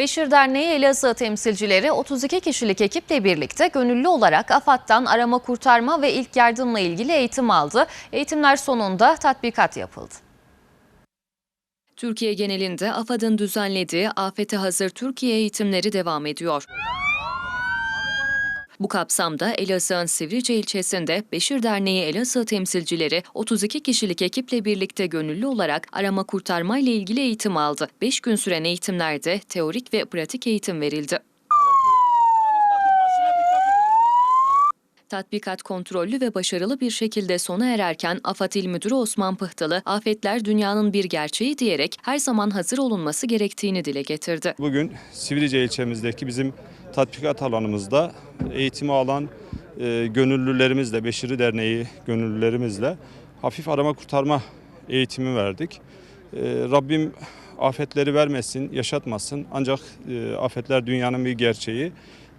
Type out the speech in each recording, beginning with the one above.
Beşir Derneği Elazığ temsilcileri 32 kişilik ekiple birlikte gönüllü olarak AFAD'dan arama kurtarma ve ilk yardımla ilgili eğitim aldı. Eğitimler sonunda tatbikat yapıldı. Türkiye genelinde AFAD'ın düzenlediği Afete Hazır Türkiye eğitimleri devam ediyor. Bu kapsamda Elazığ'ın Sivrice ilçesinde Beşir Derneği Elazığ temsilcileri 32 kişilik ekiple birlikte gönüllü olarak arama kurtarma ile ilgili eğitim aldı. 5 gün süren eğitimlerde teorik ve pratik eğitim verildi. Tatbikat kontrollü ve başarılı bir şekilde sona ererken AFAD İl Müdürü Osman Pıhtılı, afetler dünyanın bir gerçeği diyerek her zaman hazır olunması gerektiğini dile getirdi. Bugün Sivrice ilçemizdeki bizim tatbikat alanımızda eğitimi alan e, gönüllülerimizle, Beşiri Derneği gönüllülerimizle hafif arama kurtarma eğitimi verdik. E, Rabbim afetleri vermesin, yaşatmasın. Ancak e, afetler dünyanın bir gerçeği.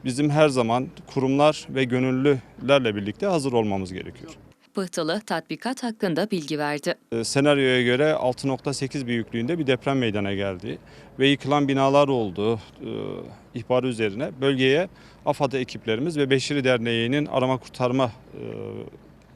Bizim her zaman kurumlar ve gönüllülerle birlikte hazır olmamız gerekiyor. Pıhtılı tatbikat hakkında bilgi verdi. E, Senaryoya göre 6.8 büyüklüğünde bir deprem meydana geldi ve yıkılan binalar oldu e, ihbarı üzerine. Bölgeye AFAD ekiplerimiz ve Beşiri Derneği'nin arama kurtarma e,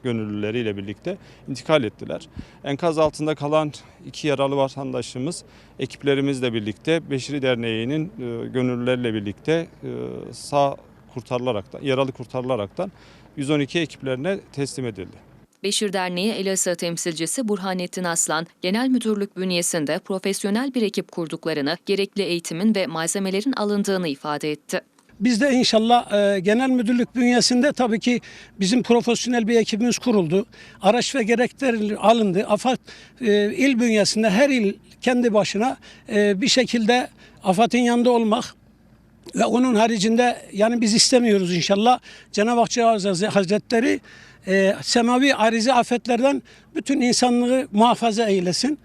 gönüllüleriyle birlikte intikal ettiler. Enkaz altında kalan iki yaralı vatandaşımız ekiplerimizle birlikte Beşiri Derneği'nin e, gönüllüleriyle birlikte e, sağ kurtarılaraktan, yaralı kurtarılaraktan 112 ekiplerine teslim edildi. Beşir Derneği Elazığ temsilcisi Burhanettin Aslan, genel müdürlük bünyesinde profesyonel bir ekip kurduklarını, gerekli eğitimin ve malzemelerin alındığını ifade etti. Biz de inşallah e, genel müdürlük bünyesinde tabii ki bizim profesyonel bir ekibimiz kuruldu. Araç ve gerekler alındı. AFAD e, il bünyesinde her il kendi başına e, bir şekilde AFAD'ın yanında olmak ve onun haricinde yani biz istemiyoruz inşallah. Cenab-ı Hak Hazretleri e, semavi arizi afetlerden bütün insanlığı muhafaza eylesin.